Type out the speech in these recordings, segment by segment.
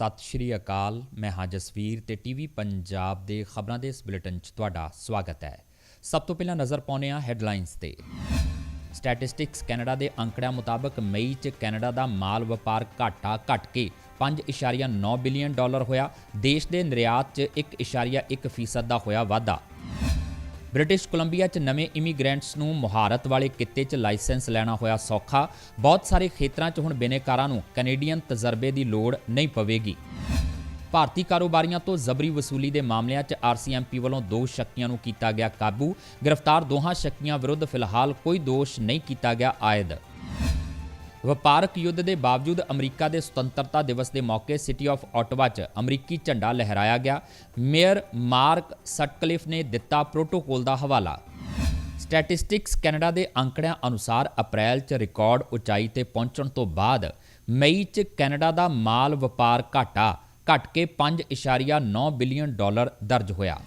ਸਤਿ ਸ਼੍ਰੀ ਅਕਾਲ। ਮੈਂ ਹਾਂ ਜਸਵੀਰ ਤੇ ਟੀਵੀ ਪੰਜਾਬ ਦੇ ਖਬਰਾਂ ਦੇ ਇਸ ਬੁਲੇਟਿਨ 'ਚ ਤੁਹਾਡਾ ਸਵਾਗਤ ਹੈ। ਸਭ ਤੋਂ ਪਹਿਲਾਂ ਨਜ਼ਰ ਪਾਉਂਦੇ ਹਾਂ ਹੈਡਲਾਈਨਸ ਤੇ। ਸਟੈਟਿਸਟਿਕਸ ਕੈਨੇਡਾ ਦੇ ਅੰਕੜਿਆਂ ਮੁਤਾਬਕ ਮਈ 'ਚ ਕੈਨੇਡਾ ਦਾ ਮਾਲ ਵਪਾਰ ਘਾਟਾ ਘਟ ਕੇ 5.9 ਬਿਲੀਅਨ ਡਾਲਰ ਹੋਇਆ। ਦੇਸ਼ ਦੇ ਨਿਰਯਾਤ 'ਚ 1.1 ਫੀਸਦ ਦਾ ਹੋਇਆ ਵਾਧਾ। ਬ੍ਰਿਟਿਸ਼ ਕੋਲੰਬੀਆ 'ਚ ਨਵੇਂ ਇਮੀਗ੍ਰੈਂਟਸ ਨੂੰ ਮੁਹਾਰਤ ਵਾਲੇ ਕਿੱਤੇ 'ਚ ਲਾਇਸੈਂਸ ਲੈਣਾ ਹੋਇਆ ਸੌਖਾ, ਬਹੁਤ ਸਾਰੇ ਖੇਤਰਾਂ 'ਚ ਹੁਣ ਬਿਨੇਕਾਰਾਂ ਨੂੰ ਕੈਨੇਡੀਅਨ ਤਜਰਬੇ ਦੀ ਲੋੜ ਨਹੀਂ ਪਵੇਗੀ। ਭਾਰਤੀ ਕਾਰੋਬਾਰੀਆਂ ਤੋਂ ਜ਼ਬਰੀ ਵਸੂਲੀ ਦੇ ਮਾਮਲਿਆਂ 'ਚ ਆਰਸੀਐਮਪੀ ਵੱਲੋਂ ਦੋ ਸ਼ੱਕੀਆਂ ਨੂੰ ਕੀਤਾ ਗਿਆ ਕਾਬੂ। ਗ੍ਰਿਫਤਾਰ ਦੋਹਾਂ ਸ਼ੱਕੀਆਂ ਵਿਰੁੱਧ ਫਿਲਹਾਲ ਕੋਈ ਦੋਸ਼ ਨਹੀਂ ਕੀਤਾ ਗਿਆ ਆਇਦ। ਵਪਾਰਕ ਯੁੱਧ ਦੇ ਬਾਵਜੂਦ ਅਮਰੀਕਾ ਦੇ ਸੁਤੰਤਰਤਾ ਦਿਵਸ ਦੇ ਮੌਕੇ ਸਿਟੀ ਆਫ ਆਟਵਾ 'ਚ ਅਮਰੀਕੀ ਝੰਡਾ ਲਹਿਰਾਇਆ ਗਿਆ। ਮੇਅਰ ਮਾਰਕ ਸਟਕਲਿਫ ਨੇ ਦਿੱਤਾ ਪ੍ਰੋਟੋਕੋਲ ਦਾ ਹਵਾਲਾ। ਸਟੈਟਿਸਟਿਕਸ ਕੈਨੇਡਾ ਦੇ ਅੰਕੜਿਆਂ ਅਨੁਸਾਰ ਅਪ੍ਰੈਲ 'ਚ ਰਿਕਾਰਡ ਉਚਾਈ ਤੇ ਪਹੁੰਚਣ ਤੋਂ ਬਾਅਦ ਮਈ 'ਚ ਕੈਨੇਡਾ ਦਾ ਮਾਲ ਵਪਾਰ ਘਾਟਾ ਘਟ ਕੇ 5.9 ਬਿਲੀਅਨ ਡਾਲਰ ਦਰਜ ਹੋਇਆ।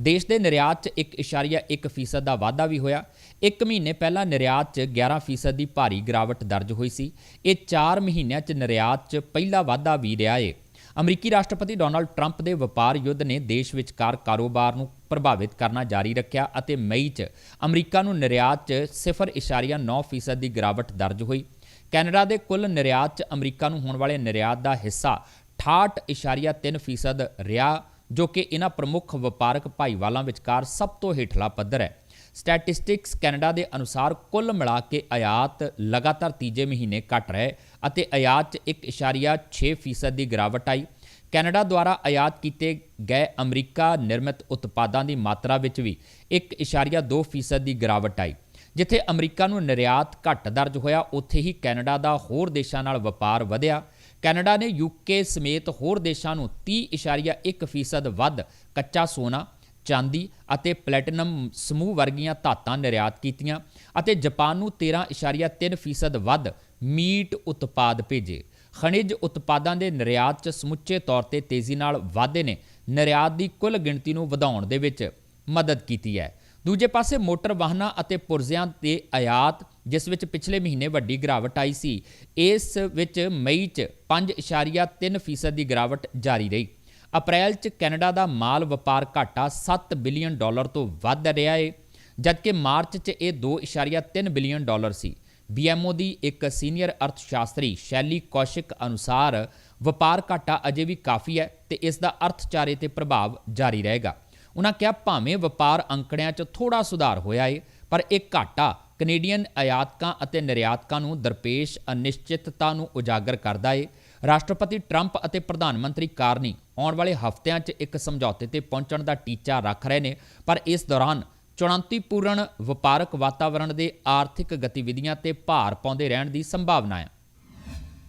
ਦੇਸ਼ ਦੇ ਨਿਰਯਾਤ 'ਚ 1.1 ਫੀਸਦ ਦਾ ਵਾਧਾ ਵੀ ਹੋਇਆ। ਇੱਕ ਮਹੀਨੇ ਪਹਿਲਾਂ ਨਿਰਯਾਤ 'ਚ 11 ਫੀਸਦ ਦੀ ਭਾਰੀ ਗਿਰਾਵਟ ਦਰਜ ਹੋਈ ਸੀ। ਇਹ 4 ਮਹੀਨਿਆਂ 'ਚ ਨਿਰਯਾਤ 'ਚ ਪਹਿਲਾ ਵਾਧਾ ਵੀ ਰਿਹਾ ਏ। ਅਮਰੀਕੀ ਰਾਸ਼ਟਰਪਤੀ ਡੋਨਾਲਡ ਟਰੰਪ ਦੇ ਵਪਾਰ ਯੁੱਧ ਨੇ ਦੇਸ਼ ਵਿਚਕਾਰ ਕਾਰੋਬਾਰ ਨੂੰ ਪ੍ਰਭਾਵਿਤ ਕਰਨਾ ਜਾਰੀ ਰੱਖਿਆ ਅਤੇ ਮਈ 'ਚ ਅਮਰੀਕਾ ਨੂੰ ਨਿਰਯਾਤ 'ਚ 0.9 ਫੀਸਦ ਦੀ ਗਿਰਾਵਟ ਦਰਜ ਹੋਈ। ਕੈਨੇਡਾ ਦੇ ਕੁੱਲ ਨਿਰਯਾਤ 'ਚ ਅਮਰੀਕਾ ਨੂੰ ਹੋਣ ਵਾਲੇ ਨਿਰਯਾਤ ਦਾ ਹਿੱਸਾ 68.3 ਫੀਸਦ ਰਿਹਾ। ਜੋ ਕਿ ਇਹਨਾਂ ਪ੍ਰਮੁੱਖ ਵਪਾਰਕ ਭਾਈਵਾਲਾਂ ਵਿਚਕਾਰ ਸਭ ਤੋਂ ਹੇਠਲਾ ਪੱਧਰ ਹੈ। ਸਟੈਟਿਸਟਿਕਸ ਕੈਨੇਡਾ ਦੇ ਅਨੁਸਾਰ ਕੁੱਲ ਮਿਲਾ ਕੇ ਆਯਾਤ ਲਗਾਤਾਰ ਤੀਜੇ ਮਹੀਨੇ ਘਟ ਰਹੇ ਅਤੇ ਆਯਾਤ 'ਚ 1.6 ਫੀਸਦ ਦੀ ਗਿਰਾਵਟ ਆਈ। ਕੈਨੇਡਾ ਦੁਆਰਾ ਆਯਾਤ ਕੀਤੇ ਗਏ ਅਮਰੀਕਾ ਨਿਰਮਿਤ ਉਤਪਾਦਾਂ ਦੀ ਮਾਤਰਾ ਵਿੱਚ ਵੀ 1.2 ਫੀਸਦ ਦੀ ਗਿਰਾਵਟ ਆਈ। ਜਿੱਥੇ ਅਮਰੀਕਾ ਨੂੰ ਨਿਰਯਾਤ ਘੱਟ ਦਰਜ ਹੋਇਆ, ਉੱਥੇ ਹੀ ਕੈਨੇਡਾ ਦਾ ਹੋਰ ਦੇਸ਼ਾਂ ਨਾਲ ਵਪਾਰ ਵਧਿਆ ਕੈਨੇਡਾ ਨੇ ਯੂਕੇ ਸਮੇਤ ਹੋਰ ਦੇਸ਼ਾਂ ਨੂੰ 30.1% ਵੱਧ ਕੱਚਾ ਸੋਨਾ, ਚਾਂਦੀ ਅਤੇ ਪਲੈਟੀਨਮ ਸਮੂਹ ਵਰਗੀਆਂ ਧਾਤਾਂ ਨਿਰਯਾਤ ਕੀਤੀਆਂ ਅਤੇ ਜਾਪਾਨ ਨੂੰ 13.3% ਵੱਧ ਮੀਟ ਉਤਪਾਦ ਭੇਜੇ। ਖਣਿਜ ਉਤਪਾਦਾਂ ਦੇ ਨਿਰਯਾਤ 'ਚ ਸਮੁੱਚੇ ਤੌਰ ਤੇ ਤੇਜ਼ੀ ਨਾਲ ਵਾਧੇ ਨੇ। ਨਿਰਯਾਤ ਦੀ ਕੁੱਲ ਗਿਣਤੀ ਨੂੰ ਵਧਾਉਣ ਦੇ ਵਿੱਚ ਮਦਦ ਕੀਤੀ ਹੈ। ਦੂਜੇ ਪਾਸੇ ਮੋਟਰ ਵਾਹਨਾਂ ਅਤੇ ਪੁਰਜ਼ਿਆਂ ਦੇ ਆਯਾਤ, ਜਿਸ ਵਿੱਚ ਪਿਛਲੇ ਮਹੀਨੇ ਵੱਡੀ ਗਿਰਾਵਟ ਆਈ ਸੀ, ਇਸ ਵਿੱਚ ਮਈ 'ਚ 5.3% ਦੀ ਗਿਰਾਵਟ ਜਾਰੀ ਰਹੀ। ਅਪ੍ਰੈਲ 'ਚ ਕੈਨੇਡਾ ਦਾ ਮਾਲ ਵਪਾਰ ਘਾਟਾ 7 ਬਿਲੀਅਨ ਡਾਲਰ ਤੋਂ ਵੱਧ ਰਿਹਾ ਏ, ਜਦਕਿ ਮਾਰਚ 'ਚ ਇਹ 2.3 ਬਿਲੀਅਨ ਡਾਲਰ ਸੀ। BMO ਦੀ ਇੱਕ ਸੀਨੀਅਰ ਅਰਥਸ਼ਾਸਤਰੀ ਸ਼ੈਲੀ ਕੌਸ਼ਿਕ ਅਨੁਸਾਰ ਵਪਾਰ ਘਾਟਾ ਅਜੇ ਵੀ ਕਾਫੀ ਹੈ ਤੇ ਇਸ ਦਾ ਅਰਥਚਾਰੇ ਤੇ ਪ੍ਰਭਾਵ ਜਾਰੀ ਰਹੇਗਾ। ਉਹਨਾਂ ਕਿਹਾ ਭਾਵੇਂ ਵਪਾਰ ਅੰਕੜਿਆਂ 'ਚ ਥੋੜਾ ਸੁਧਾਰ ਹੋਇਆ ਏ, ਪਰ ਇਹ ਘਾਟਾ ਕੈਨੇਡੀਅਨ ਆਯਾਤਕਾਂ ਅਤੇ ਨਿਰਯਾਤਕਾਂ ਨੂੰ ਦਰਪੇਸ਼ ਅਨਿਸ਼ਚਿਤਤਾ ਨੂੰ ਉਜਾਗਰ ਕਰਦਾ ਏ। ਰਾਸ਼ਟਰਪਤੀ ਟਰੰਪ ਅਤੇ ਪ੍ਰਧਾਨ ਮੰਤਰੀ ਕਾਰਨੀ ਆਉਣ ਵਾਲੇ ਹਫ਼ਤਿਆਂ 'ਚ ਇੱਕ ਸਮਝੌਤੇ ਤੇ ਪਹੁੰਚਣ ਦਾ ਟੀਚਾ ਰੱਖ ਰਹੇ ਨੇ, ਪਰ ਇਸ ਦੌਰਾਨ ਚੁਣੌਤੀਪੂਰਨ ਵਪਾਰਕ ਵਾਤਾਵਰਣ ਦੇ ਆਰਥਿਕ ਗਤੀਵਿਧੀਆਂ ਤੇ ਭਾਰ ਪਾਉਂਦੇ ਰਹਿਣ ਦੀ ਸੰਭਾਵਨਾ ਹੈ।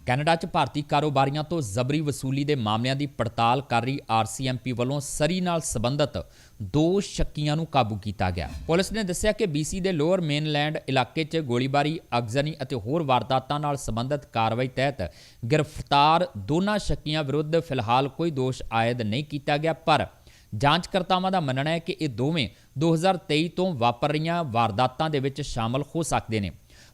ਕੈਨੇਡਾ 'ਚ ਭਾਰਤੀ ਕਾਰੋਬਾਰੀਆਂ ਤੋਂ ਜ਼ਬਰੀ ਵਸੂਲੀ ਦੇ ਮਾਮਲਿਆਂ ਦੀ ਪੜਤਾਲ ਕਰ ਰਹੀ ਆਰਸੀਐਮਪੀ ਵੱਲੋਂ ਸਰੀ ਨਾਲ ਸੰਬੰਧਿਤ ਦੋ ਸ਼ੱਕੀਆਂ ਨੂੰ ਕਾਬੂ ਕੀਤਾ ਗਿਆ। ਪੁਲਿਸ ਨੇ ਦੱਸਿਆ ਕਿ BC ਦੇ ਲੋਅਰ ਮੇਨਲੈਂਡ ਇਲਾਕੇ 'ਚ ਗੋਲੀਬਾਰੀ, ਅਗਜ਼ਨੀ ਅਤੇ ਹੋਰ ਵਾਰਦਾਤਾਂ ਨਾਲ ਸੰਬੰਧਿਤ ਕਾਰਵਾਈ ਤਹਿਤ ਗ੍ਰਿਫਤਾਰ ਦੋਨਾਂ ਸ਼ੱਕੀਆਂ ਵਿਰੁੱਧ ਫਿਲਹਾਲ ਕੋਈ ਦੋਸ਼ ਆਇਦ ਨਹੀਂ ਕੀਤਾ ਗਿਆ, ਪਰ ਜਾਂਚਕਰਤਾਵਾਂ ਦਾ ਮੰਨਣਾ ਹੈ ਕਿ ਇਹ ਦੋਵੇਂ 2023 ਤੋਂ ਵਾਪਰ ਰਹੀਆਂ ਵਾਰਦਾਤਾਂ ਦੇ ਵਿੱਚ ਸ਼ਾਮਲ ਹੋ ਸਕਦੇ ਨੇ।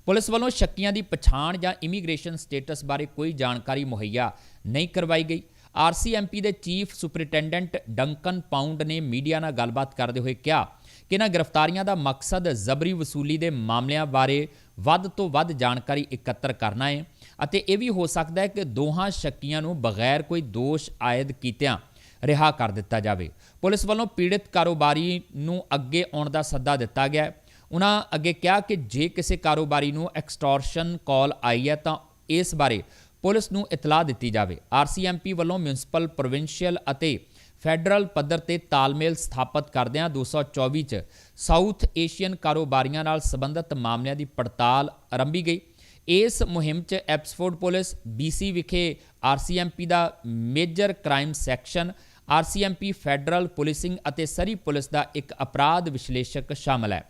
ਪੁਲਿਸ ਵੱਲੋਂ ਸ਼ੱਕੀਆਂ ਦੀ ਪਛਾਣ ਜਾਂ ਇਮੀਗ੍ਰੇਸ਼ਨ ਸਟੇਟਸ ਬਾਰੇ ਕੋਈ ਜਾਣਕਾਰੀ ਮੁਹੱਈਆ ਨਹੀਂ ਕਰਵਾਈ ਗਈ। ਆਰਸੀਐਮਪੀ ਦੇ ਚੀਫ ਸੁਪਰਿੰਟੈਂਡੈਂਟ ਡੰਕਨ ਪਾਉਂਡ ਨੇ ਮੀਡੀਆ ਨਾਲ ਗੱਲਬਾਤ ਕਰਦੇ ਹੋਏ ਕਿਹਾ ਕਿ ਇਹਨਾਂ ਗ੍ਰਿਫਤਾਰੀਆਂ ਦਾ ਮਕਸਦ ਜ਼ਬਰੀ ਵਸੂਲੀ ਦੇ ਮਾਮਲਿਆਂ ਬਾਰੇ ਵੱਧ ਤੋਂ ਵੱਧ ਜਾਣਕਾਰੀ ਇਕੱਤਰ ਕਰਨਾ ਹੈ ਅਤੇ ਇਹ ਵੀ ਹੋ ਸਕਦਾ ਹੈ ਕਿ ਦੋਹਾਂ ਸ਼ੱਕੀਆਂ ਨੂੰ ਬਗੈਰ ਕੋਈ ਦੋਸ਼ ਆਇਦ ਕੀਤਿਆਂ ਰਿਹਾ ਕਰ ਦਿੱਤਾ ਜਾਵੇ। ਪੁਲਿਸ ਵੱਲੋਂ ਪੀੜਤ ਕਾਰੋਬਾਰੀ ਨੂੰ ਅੱਗੇ ਆਉਣ ਦਾ ਸੱਦਾ ਦਿੱਤਾ ਗਿਆ ਉਹਨਾਂ ਅੱਗੇ ਕਿਹਾ ਕਿ ਜੇ ਕਿਸੇ ਕਾਰੋਬਾਰੀ ਨੂੰ ਐਕਸਟੋਰਸ਼ਨ ਕਾਲ ਆਈ ਹੈ ਤਾਂ ਇਸ ਬਾਰੇ ਪੁਲਿਸ ਨੂੰ ਇਤਲਾਹ ਦਿੱਤੀ ਜਾਵੇ। ਆਰਸੀਐਮਪੀ ਵੱਲੋਂ ਮਿਊਨਿਸਪਲ ਪ੍ਰੋਵਿੰਸ਼ੀਅਲ ਅਤੇ ਫੈਡਰਲ ਪੱਧਰ ਤੇ ਤਾਲਮੇਲ ਸਥਾਪਿਤ ਕਰਦਿਆਂ 224 ਚ ਸਾਊਥ ਏਸ਼ੀਅਨ ਕਾਰੋਬਾਰੀਆਂ ਨਾਲ ਸੰਬੰਧਿਤ ਮਾਮਲਿਆਂ ਦੀ ਪੜਤਾਲ ਆਰੰਭੀ ਗਈ। ਇਸ ਮੁਹਿੰਮ 'ਚ ਐਪਸਫੋਰਡ ਪੁਲਿਸ BC ਵਿਖੇ ਆਰਸੀਐਮਪੀ ਦਾ major crime section RCMP federal policing ਅਤੇ ਸਰੀ ਪੁਲਿਸ ਦਾ ਇੱਕ ਅਪਰਾਧ ਵਿਸ਼ਲੇਸ਼ਕ ਸ਼ਾਮਲ ਹੈ।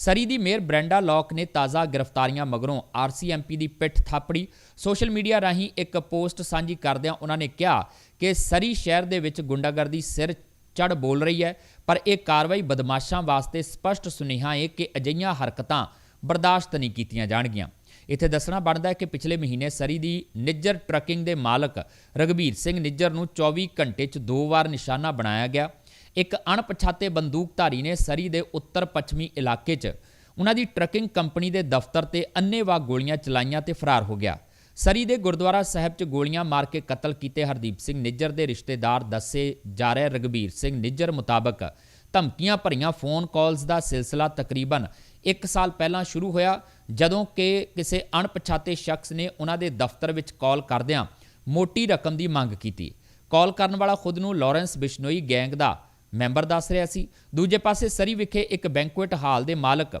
ਸਰੀ ਦੀ ਮੇਅਰ ਬ੍ਰੈਂਡਾ ਲੌਕ ਨੇ ਤਾਜ਼ਾ ਗ੍ਰਿਫਤਾਰੀਆਂ ਮਗਰੋਂ ਆਰਸੀਐਮਪੀ ਦੀ ਪਿੱਠ ਥਾਪੜੀ। ਸੋਸ਼ਲ ਮੀਡੀਆ ਰਾਹੀਂ ਇੱਕ ਪੋਸਟ ਸਾਂਝੀ ਕਰਦਿਆਂ ਉਹਨਾਂ ਨੇ ਕਿਹਾ ਕਿ ਸਰੀ ਸ਼ਹਿਰ ਦੇ ਵਿੱਚ ਗੁੰਡਾਗਰਦੀ ਸਿਰ ਚੜ ਬੋਲ ਰਹੀ ਹੈ, ਪਰ ਇਹ ਕਾਰਵਾਈ ਬਦਮਾਸ਼ਾਂ ਵਾਸਤੇ ਸਪਸ਼ਟ ਸੁਨੇਹਾ ਹੈ ਕਿ ਅਜਿਹੀਆਂ ਹਰਕਤਾਂ ਬਰਦਾਸ਼ਤ ਨਹੀਂ ਕੀਤੀਆਂ ਜਾਣਗੀਆਂ। ਇੱਥੇ ਦੱਸਣਾ ਬਣਦਾ ਹੈ ਕਿ ਪਿਛਲੇ ਮਹੀਨੇ ਸਰੀ ਦੀ ਨਿੱਜਰ ਟਰੱਕਿੰਗ ਦੇ ਮਾਲਕ ਰਗਵੀਰ ਸਿੰਘ ਨਿੱਜਰ ਨੂੰ 24 ਘੰਟੇ 'ਚ ਦੋ ਵਾਰ ਨਿਸ਼ਾਨਾ ਬਣਾਇਆ ਗਿਆ। ਇੱਕ ਅਣਪਛਾਤੇ ਬੰਦੂਕਧਾਰੀ ਨੇ ਸਰੀ ਦੇ ਉੱਤਰ ਪੱਛਮੀ ਇਲਾਕੇ 'ਚ ਉਹਨਾਂ ਦੀ ਟਰੱਕਿੰਗ ਕੰਪਨੀ ਦੇ ਦਫ਼ਤਰ ਤੇ ਅੰਨ੍ਹੇਵਾਹ ਗੋਲੀਆਂ ਚਲਾਈਆਂ ਤੇ ਫਰਾਰ ਹੋ ਗਿਆ। ਸਰੀ ਦੇ ਗੁਰਦੁਆਰਾ ਸਾਹਿਬ 'ਚ ਗੋਲੀਆਂ ਮਾਰ ਕੇ ਕਤਲ ਕੀਤੇ ਹਰਦੀਪ ਸਿੰਘ ਨਿੱਜਰ ਦੇ ਰਿਸ਼ਤੇਦਾਰ ਦੱਸੇ ਜਾ ਰਹੇ ਰਗਵੀਰ ਸਿੰਘ ਨਿੱਜਰ ਮੁਤਾਬਕ ਧਮਕੀਆਂ ਭਰੀਆਂ ਫੋਨ ਕਾਲਸ ਦਾ ਸਿਲਸਿਲਾ ਤਕਰੀਬਨ 1 ਸਾਲ ਪਹਿਲਾਂ ਸ਼ੁਰੂ ਹੋਇਆ, ਜਦੋਂ ਕਿ ਕਿਸੇ ਅਣਪਛਾਤੇ ਸ਼ਖਸ ਨੇ ਉਹਨਾਂ ਦੇ ਦਫ਼ਤਰ ਵਿੱਚ ਕਾਲ ਕਰਦਿਆਂ ਮੋਟੀ ਰਕਮ ਦੀ ਮੰਗ ਕੀਤੀ। ਕਾਲ ਕਰਨ ਵਾਲਾ ਖੁਦ ਨੂੰ ਲਾਰੈਂਸ ਬਿਸ਼ਨੋਈ ਗੈਂਗ ਦਾ ਮੈਂਬਰ ਦੱਸ ਰਿਹਾ ਸੀ। ਦੂਜੇ ਪਾਸੇ ਸਰੀ ਵਿਖੇ ਇੱਕ ਬੈਂਕੁਏਟ ਹਾਲ ਦੇ ਮਾਲਕ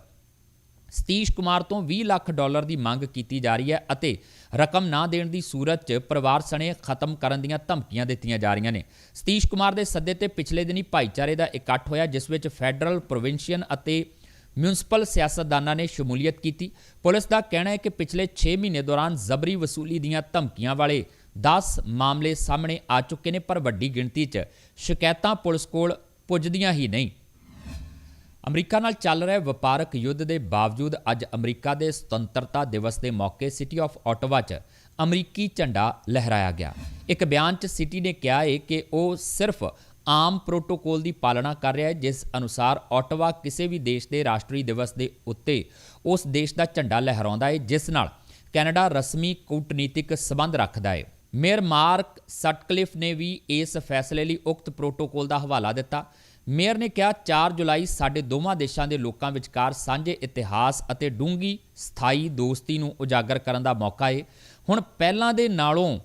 ਸਤੀਸ਼ ਕੁਮਾਰ ਤੋਂ 20 ਲੱਖ ਡਾਲਰ ਦੀ ਮੰਗ ਕੀਤੀ ਜਾ ਰਹੀ ਹੈ ਅਤੇ ਰਕਮ ਨਾ ਦੇਣ ਦੀ ਸੂਰਤ 'ਚ ਪਰਿਵਾਰ ਸਣੇ ਖਤਮ ਕਰਨ ਦੀਆਂ ਧਮਕੀਆਂ ਦਿੱਤੀਆਂ ਜਾ ਰਹੀਆਂ ਨੇ। ਸਤੀਸ਼ ਕੁਮਾਰ ਦੇ ਸੱਦੇ ਤੇ ਪਿਛਲੇ ਦਿਨੀ ਭਾਈਚਾਰੇ ਦਾ ਇਕੱਠ ਹੋਇਆ, ਜਿਸ ਵਿੱਚ ਫੈਡਰਲ, ਪ੍ਰੋਵਿੰਸ਼ੀਅਨ ਅਤੇ ਮਿਊਨਿਸਪਲ ਸਿਆਸਤਦਾਨਾਂ ਨੇ ਸ਼ਮੂਲੀਅਤ ਕੀਤੀ। ਪੁਲਿਸ ਦਾ ਕਹਿਣਾ ਹੈ ਕਿ ਪਿਛਲੇ 6 ਮਹੀਨੇ ਦੌਰਾਨ ਜ਼ਬਰੀ ਵਸੂਲੀ ਦੀਆਂ ਧਮਕੀਆਂ ਵਾਲੇ 10 ਮਾਮਲੇ ਸਾਹਮਣੇ ਆ ਚੁੱਕੇ ਨੇ, ਪਰ ਵੱਡੀ ਗਿਣਤੀ 'ਚ ਸ਼ਿਕਾਇਤਾਂ ਪੁਲਿਸ ਕੋਲ ਪੁੱਜਦੀਆਂ ਹੀ ਨਹੀਂ। ਅਮਰੀਕਾ ਨਾਲ ਚੱਲ ਰਹੇ ਵਪਾਰਕ ਯੁੱਧ ਦੇ ਬਾਵਜੂਦ ਅੱਜ ਅਮਰੀਕਾ ਦੇ ਸੁਤੰਤਰਤਾ ਦਿਵਸ ਦੇ ਮੌਕੇ ਸਿਟੀ ਆਫ ਆਟੋਵਾ 'ਚ ਅਮਰੀਕੀ ਝੰਡਾ ਲਹਿਰਾਇਆ ਗਿਆ। ਇੱਕ ਬਿਆਨ 'ਚ ਸਿਟੀ ਨੇ ਕਿਹਾ ਹੈ ਕਿ ਉਹ ਸਿਰਫ ਆਮ ਪ੍ਰੋਟੋਕੋਲ ਦੀ ਪਾਲਣਾ ਕਰ ਰਿਹਾ ਹੈ ਜਿਸ ਅਨੁਸਾਰ ਆਟੋਵਾ ਕਿਸੇ ਵੀ ਦੇਸ਼ ਦੇ ਰਾਸ਼ਟਰੀ ਦਿਵਸ ਦੇ ਉੱਤੇ ਉਸ ਦੇਸ਼ ਦਾ ਝੰਡਾ ਲਹਿਰਾਉਂਦਾ ਹੈ ਜਿਸ ਨਾਲ ਕੈਨੇਡਾ ਰਸਮੀ ਕੂਟਨੀਤਿਕ ਸਬੰਧ ਰੱਖਦਾ ਹੈ ਮੇਅਰ ਮਾਰਕ ਸਟਕਲਿਫ ਨੇ ਵੀ ਇਸ ਫੈਸਲੇ ਲਈ ਉਕਤ ਪ੍ਰੋਟੋਕੋਲ ਦਾ ਹਵਾਲਾ ਦਿੱਤਾ। ਮੇਅਰ ਨੇ ਕਿਹਾ 4 ਜੁਲਾਈ ਸਾਡੇ ਦੋਵਾਂ ਦੇਸ਼ਾਂ ਦੇ ਲੋਕਾਂ ਵਿਚਕਾਰ ਸਾਂਝੇ ਇਤਿਹਾਸ ਅਤੇ ਡੂੰਗੀ ਸਥਾਈ ਦੋਸਤੀ ਨੂੰ ਉਜਾਗਰ ਕਰਨ ਦਾ ਮੌਕਾ ਹੈ ਹੁਣ ਪਹਿਲਾਂ ਦੇ ਨਾਲੋਂ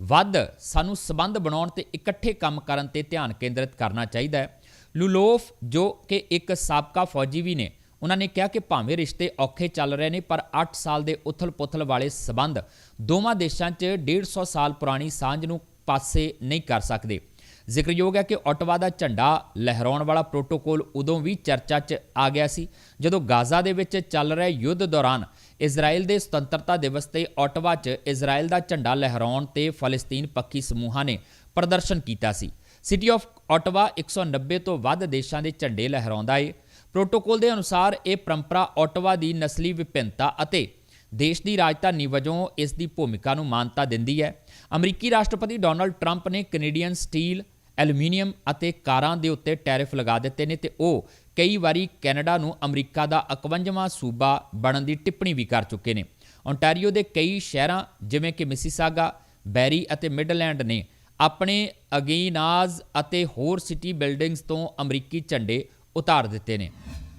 ਵੱਧ ਸਾਨੂੰ ਸਬੰਧ ਬਣਾਉਣ ਤੇ ਇਕੱਠੇ ਕੰਮ ਕਰਨ ਤੇ ਧਿਆਨ ਕੇਂਦਰਿਤ ਕਰਨਾ ਚਾਹੀਦਾ ਹੈ। ਲੂਲੋਫ, ਜੋ ਕਿ ਇੱਕ ਸਾਬਕਾ ਫੌਜੀ ਵੀ ਨੇ ਉਹਨਾਂ ਨੇ ਕਿਹਾ ਕਿ ਭਾਵੇਂ ਰਿਸ਼ਤੇ ਔਖੇ ਚੱਲ ਰਹੇ ਨੇ, ਪਰ 8 ਸਾਲ ਦੇ ਉਥਲ-ਪੁਥਲ ਵਾਲੇ ਸਬੰਧ ਦੋਵਾਂ ਦੇਸ਼ਾਂ 'ਚ 150 ਸਾਲ ਪੁਰਾਣੀ ਸਾਂਝ ਨੂੰ ਪਾਸੇ ਨਹੀਂ ਕਰ ਸਕਦੇ। ਜ਼ਿਕਰਯੋਗ ਹੈ ਕਿ ਆਟਵਾ ਦਾ ਝੰਡਾ ਲਹਿਰਾਉਣ ਵਾਲਾ ਪ੍ਰੋਟੋਕੋਲ ਉਦੋਂ ਵੀ ਚਰਚਾ 'ਚ ਆ ਗਿਆ ਸੀ, ਜਦੋਂ ਗਾਜ਼ਾ ਦੇ ਵਿੱਚ ਚੱਲ ਰਹੇ ਯੁੱਧ ਦੌਰਾਨ ਇਜ਼ਰਾਈਲ ਦੇ ਸੁਤੰਤਰਤਾ ਦਿਵਸ ਤੇ ਆਟਵਾ 'ਚ ਇਜ਼ਰਾਈਲ ਦਾ ਝੰਡਾ ਲਹਿਰਾਉਣ ਤੇ ਫਲਸਤੀਨ ਪੱਖੀ ਸਮੂਹਾਂ ਨੇ ਪ੍ਰਦਰਸ਼ਨ ਕੀਤਾ ਸੀ। ਸਿਟੀ ਆਫ ਆਟਵਾ 190 ਤੋਂ ਵੱਧ ਦੇਸ਼ਾਂ ਦੇ ਝੰਡੇ ਲਹਿਰਾਉਂਦਾ ਏ। ਪ੍ਰੋਟੋਕੋਲ ਦੇ ਅਨੁਸਾਰ ਇਹ ਪਰੰਪਰਾ ਆਟਵਾ ਦੀ ਨਸਲੀ ਵਿਭਿੰਨਤਾ ਅਤੇ ਦੇਸ਼ ਦੀ ਰਾਜਧਾਨੀ ਵਜੋਂ ਇਸ ਦੀ ਭੂਮਿਕਾ ਨੂੰ ਮਾਨਤਾ ਦਿੰਦੀ ਹੈ। ਅਮਰੀਕੀ ਰਾਸ਼ਟਰਪਤੀ ਡੋਨਲਡ ਟਰੰਪ ਨੇ ਕੈਨੇਡੀਅਨ ਸਟੀਲ, ਐਲੂਮੀਨੀਅਮ ਅਤੇ ਕਾਰਾਂ ਦੇ ਉੱਤੇ ਟੈਰਿਫ ਲਗਾ ਦਿੱਤੇ ਨੇ ਤੇ ਉਹ ਕਈ ਵਾਰੀ ਕੈਨੇਡਾ ਨੂੰ ਅਮਰੀਕਾ ਦਾ 51ਵਾਂ ਸੂਬਾ ਬਣਨ ਦੀ ਟਿੱਪਣੀ ਵੀ ਕਰ ਚੁੱਕੇ ਨੇ। ਓਨਟਾਰੀਓ ਦੇ ਕਈ ਸ਼ਹਿਰਾਂ ਜਿਵੇਂ ਕਿ ਮਿਸੀਸਾਗਾ, ਬੈਰੀ ਅਤੇ ਮਿਡਲੈਂਡ ਨੇ ਆਪਣੇ ਅਗੀਨਾਜ਼ ਅਤੇ ਹੋਰ ਸਿਟੀ ਬਿਲਡਿੰਗਸ ਤੋਂ ਅਮਰੀਕੀ ਝੰਡੇ ਉਤਾਰ ਦਿੱਤੇ ਨੇ।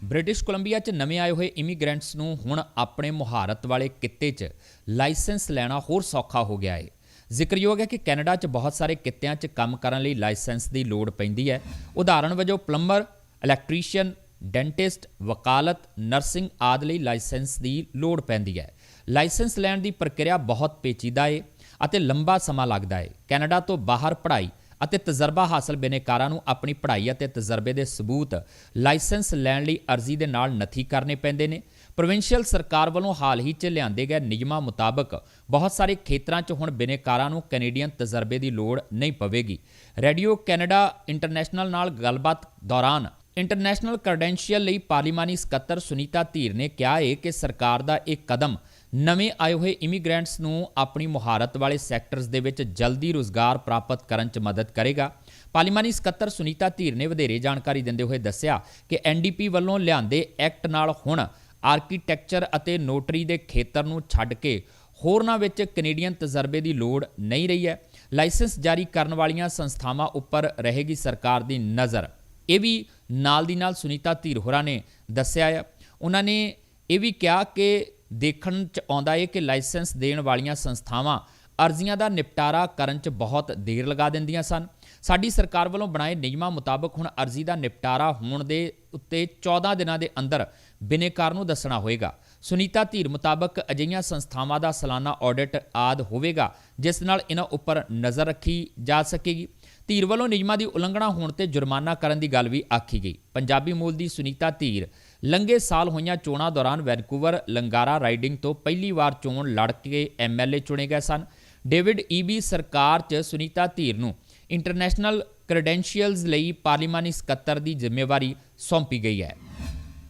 ਬ੍ਰਿਟਿਸ਼ ਕੋਲੰਬੀਆ 'ਚ ਨਵੇਂ ਆਏ ਹੋਏ ਇਮੀਗ੍ਰੈਂਟਸ ਨੂੰ ਹੁਣ ਆਪਣੇ ਮੁਹਾਰਤ ਵਾਲੇ ਕਿੱਤੇ 'ਚ ਲਾਇਸੈਂਸ ਲੈਣਾ ਹੋਰ ਸੌਖਾ ਹੋ ਗਿਆ ਹੈ ਜ਼ਿਕਰਯੋਗ ਹੈ ਕਿ ਕੈਨੇਡਾ 'ਚ ਬਹੁਤ ਸਾਰੇ ਕਿੱਤਿਆਂ 'ਚ ਕੰਮ ਕਰਨ ਲਈ ਲਾਇਸੈਂਸ ਦੀ ਲੋੜ ਪੈਂਦੀ ਹੈ। ਉਦਾਹਰਣ ਵਜੋਂ ਪਲੰਬਰ, ਇਲੈਕਟ੍ਰੀਸ਼ੀਅਨ, ਡੈਂਟਿਸਟ, ਵਕਾਲਤ, ਨਰਸਿੰਗ ਆਦਿ ਲਈ ਲਾਇਸੈਂਸ ਦੀ ਲੋੜ ਪੈਂਦੀ ਹੈ। ਲਾਇਸੈਂਸ ਲੈਣ ਦੀ ਪ੍ਰਕਿਰਿਆ ਬਹੁਤ ਪੇਚੀਦਾ ਹੈ ਅਤੇ ਲੰਬਾ ਸਮਾਂ ਲੱਗਦਾ ਹੈ ਕੈਨੇਡਾ ਤੋਂ ਬਾਹਰ ਪੜ੍ਹਾਈ ਅਤੇ ਤਜਰਬਾ ਹਾਸਲ ਬਿਨੇਕਾਰਾਂ ਨੂੰ ਆਪਣੀ ਪੜ੍ਹਾਈ ਅਤੇ ਤਜਰਬੇ ਦੇ ਸਬੂਤ ਲਾਇਸੈਂਸ ਲੈਣ ਲਈ ਅਰਜ਼ੀ ਦੇ ਨਾਲ ਨਥੀ ਕਰਨੇ ਪੈਂਦੇ ਨੇ। ਪ੍ਰੋਵਿੰਸ਼ੀਅਲ ਸਰਕਾਰ ਵੱਲੋਂ ਹਾਲ ਹੀ 'ਚ ਲਿਆਂਦੇ ਗਏ ਨਿਯਮਾਂ ਮੁਤਾਬਕ ਬਹੁਤ ਸਾਰੇ ਖੇਤਰਾਂ 'ਚ ਹੁਣ ਬਿਨੇਕਾਰਾਂ ਨੂੰ ਕੈਨੇਡੀਅਨ ਤਜਰਬੇ ਦੀ ਲੋੜ ਨਹੀਂ ਪਵੇਗੀ। ਰੇਡੀਓ ਕੈਨੇਡਾ ਇੰਟਰਨੈਸ਼ਨਲ ਨਾਲ ਗੱਲਬਾਤ ਦੌਰਾਨ ਇੰਟਰਨੈਸ਼ਨਲ ਕ੍ਰੈਡੈਂਸ਼ੀਅਲ ਲਈ ਪਾਰਲੀਮਾਨੀ ਸਕੱਤਰ ਸੁਨੀਤਾ ਧੀਰ ਨੇ ਕਿਹਾ ਹੈ ਕਿ ਸਰਕਾਰ ਦਾ ਇਹ ਕਦਮ ਨਵੇਂ ਆਏ ਹੋਏ ਇਮੀਗ੍ਰੈਂਟਸ ਨੂੰ ਆਪਣੀ ਮੁਹਾਰਤ ਵਾਲੇ ਸੈਕਟਰਸ ਦੇ ਵਿੱਚ ਜਲਦੀ ਰੋਜ਼ਗਾਰ ਪ੍ਰਾਪਤ ਕਰਨ 'ਚ ਮਦਦ ਕਰੇਗਾ। ਪਾਰਲੀਮਾਨੀ ਸਕੱਤਰ ਸੁਨੀਤਾ ਧੀਰ ਨੇ ਵਧੇਰੇ ਜਾਣਕਾਰੀ ਦਿੰਦੇ ਹੋਏ ਦੱਸਿਆ ਕਿ ਐਨਡੀਪੀ ਵੱਲੋਂ ਲਿਆਂਦੇ ਐਕਟ ਨਾਲ ਹੁਣ ਆਰਕੀਟੈਕਚਰ ਅਤੇ ਨੋਟਰੀ ਦੇ ਖੇਤਰ ਨੂੰ ਛੱਡ ਕੇ ਹੋਰਨਾਂ ਵਿੱਚ ਕੈਨੇਡੀਅਨ ਤਜਰਬੇ ਦੀ ਲੋੜ ਨਹੀਂ ਰਹੀ ਹੈ। ਲਾਇਸੈਂਸ ਜਾਰੀ ਕਰਨ ਵਾਲੀਆਂ ਸੰਸਥਾਵਾਂ ਉੱਪਰ ਰਹੇਗੀ ਸਰਕਾਰ ਦੀ ਨਜ਼ਰ। ਇਹ ਵੀ ਨਾਲ ਦੀ ਨਾਲ ਸੁਨੀਤਾ ਧੀਰ ਹੋਰਾਂ ਨੇ ਦੱਸਿਆ ਹੈ। ਉਹਨਾਂ ਨੇ ਇਹ ਵੀ ਕਿਹਾ ਕਿ ਦੇਖਣ ਚ ਆਉਂਦਾ ਏ ਕਿ ਲਾਇਸੈਂਸ ਦੇਣ ਵਾਲੀਆਂ ਸੰਸਥਾਵਾਂ ਅਰਜ਼ੀਆਂ ਦਾ ਨਿਪਟਾਰਾ ਕਰਨ ਚ ਬਹੁਤ ਦੇਰ ਲਗਾ ਦਿੰਦੀਆਂ ਸਨ। ਸਾਡੀ ਸਰਕਾਰ ਵੱਲੋਂ ਬਣਾਏ ਨਿਯਮਾਂ ਮੁਤਾਬਕ ਹੁਣ ਅਰਜ਼ੀ ਦਾ ਨਿਪਟਾਰਾ ਹੋਣ ਦੇ ਉੱਤੇ 14 ਦਿਨਾਂ ਦੇ ਅੰਦਰ ਬਿਨੇਕਾਰ ਨੂੰ ਦੱਸਣਾ ਹੋਵੇਗਾ ਸੁਨੀਤਾ ਧੀਰ ਮੁਤਾਬਕ ਅਜਿਹੀਆਂ ਸੰਸਥਾਵਾਂ ਦਾ ਸਾਲਾਨਾ ਆਡਿਟ ਆਦ ਹੋਵੇਗਾ, ਜਿਸ ਨਾਲ ਇਹਨਾਂ ਉੱਪਰ ਨਜ਼ਰ ਰੱਖੀ ਜਾ ਸਕੇਗੀ। ਧੀਰ ਵੱਲੋਂ ਨਿਯਮਾਂ ਦੀ ਉਲੰਘਣਾ ਹੋਣ ਤੇ ਜੁਰਮਾਨਾ ਕਰਨ ਦੀ ਗੱਲ ਵੀ ਆਖੀ ਗਈ। ਪੰਜਾਬੀ ਮੂਲ ਦੀ ਸੁਨੀਤਾ ਧੀਰ ਲੰਗੇ ਸਾਲ ਹੋਈਆਂ ਚੋਣਾਂ ਦੌਰਾਨ ਵੈਨਕੂਵਰ ਲੰਗਾਰਾ ਰਾਈਡਿੰਗ ਤੋਂ ਪਹਿਲੀ ਵਾਰ ਚੋਣ ਲੜ ਕੇ ਐਮਐਲਏ ਚੁਣੇ ਗਏ ਸਨ। ਡੇਵਿਡ ਈਬੀ ਸਰਕਾਰ 'ਚ ਸੁਨੀਤਾ ਧੀਰ ਨੂੰ ਇੰਟਰਨੈਸ਼ਨਲ ਕ੍ਰੈਡੈਂਸ਼ੀਅਲਸ ਲਈ ਪਾਰਲੀਮਾਨੀ ਸਕੱਤਰ ਦੀ ਜ਼ਿੰਮੇਵਾਰੀ ਸੌਂਪੀ ਗਈ ਹੈ।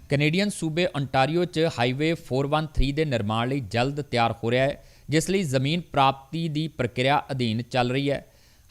ਕੈਨੇਡੀਅਨ ਸੂਬੇ ontario 'ਚ ਹਾਈਵੇ 413 ਦੇ ਨਿਰਮਾਣ ਲਈ ਜਲਦ ਤਿਆਰ ਹੋ ਰਿਹਾ ਹੈ, ਜਿਸ ਲਈ ਜ਼ਮੀਨ ਪ੍ਰਾਪਤੀ ਦੀ ਪ੍ਰਕਿਰਿਆ ਅਧੀਨ ਚੱਲ ਰਹੀ ਹੈ।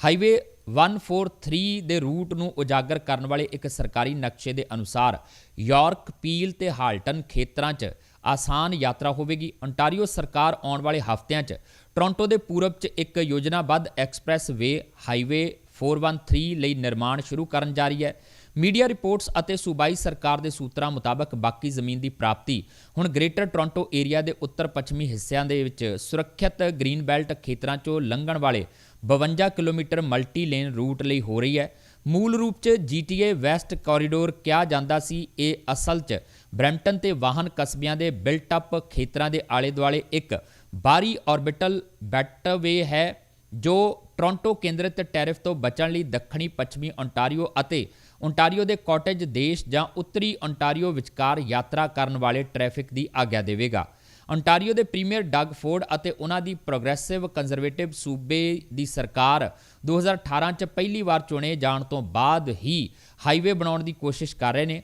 ਹਾਈਵੇ 143 ਦੇ ਰੂਟ ਨੂੰ ਉਜਾਗਰ ਕਰਨ ਵਾਲੇ ਇੱਕ ਸਰਕਾਰੀ ਨਕਸ਼ੇ ਦੇ ਅਨੁਸਾਰ ਯਾਰਕ, ਪੀਲ ਤੇ ਹਾਲਟਨ ਖੇਤਰਾਂ 'ਚ ਆਸਾਨ ਯਾਤਰਾ ਹੋਵੇਗੀ। ontario ਸਰਕਾਰ ਆਉਣ ਵਾਲੇ ਹਫ਼ਤਿਆਂ 'ਚ ਟੋਰਾਂਟੋ ਦੇ ਪੂਰਬ 'ਚ ਇੱਕ ਯੋਜਨਾਬੱਧ ਐਕਸਪ੍ਰੈਸ ਵੇ, ਹਾਈਵੇ 413 ਲਈ ਨਿਰਮਾਣ ਸ਼ੁਰੂ ਕਰਨ ਜਾ ਰਹੀ ਹੈ। ਮੀਡੀਆ ਰਿਪੋਰਟਸ ਅਤੇ ਸੂਬਾਈ ਸਰਕਾਰ ਦੇ ਸੂਤਰਾਂ ਮੁਤਾਬਕ ਬਾਕੀ ਜ਼ਮੀਨ ਦੀ ਪ੍ਰਾਪਤੀ ਹੁਣ ਗ੍ਰੇਟਰ ਟੋਰਾਂਟੋ ਏਰੀਆ ਦੇ ਉੱਤਰ ਪੱਛਮੀ ਹਿੱਸਿਆਂ ਦੇ ਵਿੱਚ ਸੁਰੱਖਿਅਤ ਗ੍ਰੀਨ ਬੈਲਟ ਖੇਤਰਾਂ 'ਚੋਂ ਲੰਘਣ ਵਾਲੇ 52 ਕਿਲੋਮੀਟਰ ਮਲਟੀ ਲੇਨ ਰੂਟ ਲਈ ਹੋ ਰਹੀ ਹੈ। ਮੂਲ ਰੂਪ 'ਚ GTA ਵੈਸਟ ਕੋਰੀਡੋਰ ਕਿਹਾ ਜਾਂਦਾ ਸੀ। ਇਹ ਅਸਲ 'ਚ ਬ੍ਰੈਂਪਟਨ ਤੇ ਵਾਹਨ ਕਸਬਿਆਂ ਦੇ ਬਿਲਟ ਅਪ ਖੇਤਰਾਂ ਦੇ ਆਲੇ-ਦੁਆਲੇ ਇੱਕ ਬਾਰੀ ਆਰਬਿਟਲ ਬੈਟਵੇ ਹੈ, ਜੋ ਟੋਰਾਂਟੋ ਕੇਂਦਰਿਤ ਟੈਰਿਫ ਤੋਂ ਬਚਣ ਲਈ ਦੱਖਣੀ ਪੱਛਮੀ ਓਨਟਾਰੀਓ ਅਤੇ ਓਨਟਾਰੀਓ ਦੇ ਕਾਟੇਜ ਦੇਸ਼ ਜਾਂ ਉੱਤਰੀ ਓਨਟਾਰੀਓ ਵਿਚਕਾਰ ਯਾਤਰਾ ਕਰਨ ਵਾਲੇ ਟ੍ਰੈਫਿਕ ਦੀ ਆਗਿਆ ਦੇਵੇਗਾ। Ontario ਦੇ ਪ੍ਰੀਮੀਅਰ ਡਗ ਫੋਰਡ ਅਤੇ ਉਹਨਾਂ ਦੀ ਪ੍ਰੋਗਰੈਸਿਵ ਕੰਜ਼ਰਵੇਟਿਵ ਸੂਬੇ ਦੀ ਸਰਕਾਰ 2018 ਚ ਪਹਿਲੀ ਵਾਰ ਚੁਣੇ ਜਾਣ ਤੋਂ ਬਾਅਦ ਹੀ ਹਾਈਵੇ ਬਣਾਉਣ ਦੀ ਕੋਸ਼ਿਸ਼ ਕਰ ਰਹੇ ਨੇ।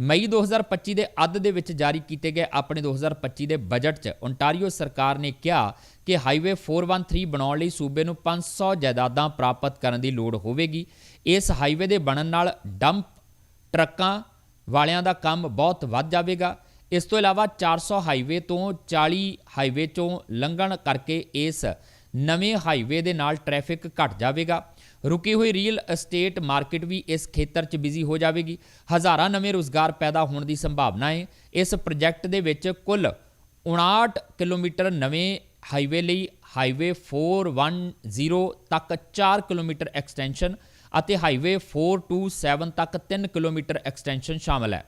ਮਈ 2025 ਦੇ ਅੱਧ ਦੇ ਵਿੱਚ ਜਾਰੀ ਕੀਤੇ ਗਏ ਆਪਣੇ 2025 ਦੇ ਬਜਟ 'ਚ ਓਨਟਾਰੀਓ ਸਰਕਾਰ ਨੇ ਕਿਹਾ ਕਿ ਹਾਈਵੇ 413 ਬਣਾਉਣ ਲਈ ਸੂਬੇ ਨੂੰ 500 ਜਾਇਦਾਦਾਂ ਪ੍ਰਾਪਤ ਕਰਨ ਦੀ ਲੋੜ ਹੋਵੇਗੀ। ਇਸ ਹਾਈਵੇ ਦੇ ਬਣਨ ਨਾਲ ਡੰਪ ਟਰੱਕਾਂ ਵਾਲਿਆਂ ਦਾ ਕੰਮ ਬਹੁਤ ਵੱਧ ਜਾਵੇਗਾ। ਇਸ ਤੋਂ ਇਲਾਵਾ 400 ਹਾਈਵੇ ਤੋਂ 40 ਹਾਈਵੇ ਚੋਂ ਲੰਘਣ ਕਰਕੇ ਇਸ ਨਵੇਂ ਹਾਈਵੇ ਦੇ ਨਾਲ ਟ੍ਰੈਫਿਕ ਘਟ ਜਾਵੇਗਾ। ਰੁਕੀ ਹੋਈ ਰੀਅਲ ਅਸਟੇਟ ਮਾਰਕੀਟ ਵੀ ਇਸ ਖੇਤਰ 'ਚ ਬਿਜ਼ੀ ਹੋ ਜਾਵੇਗੀ। ਹਜ਼ਾਰਾਂ ਨਵੇਂ ਰੋਜ਼ਗਾਰ ਪੈਦਾ ਹੋਣ ਦੀ ਸੰਭਾਵਨਾ ਹੈ। ਇਸ ਪ੍ਰੋਜੈਕਟ ਦੇ ਵਿੱਚ ਕੁੱਲ 59 ਕਿਲੋਮੀਟਰ ਨਵੇਂ ਹਾਈਵੇ ਲਈ ਹਾਈਵੇ 410 ਤੱਕ 4 ਕਿਲੋਮੀਟਰ ਐਕਸਟੈਂਸ਼ਨ ਅਤੇ ਹਾਈਵੇ 427 ਤੱਕ 3 ਕਿਲੋਮੀਟਰ ਐਕਸਟੈਂਸ਼ਨ ਸ਼ਾਮਲ ਹੈ।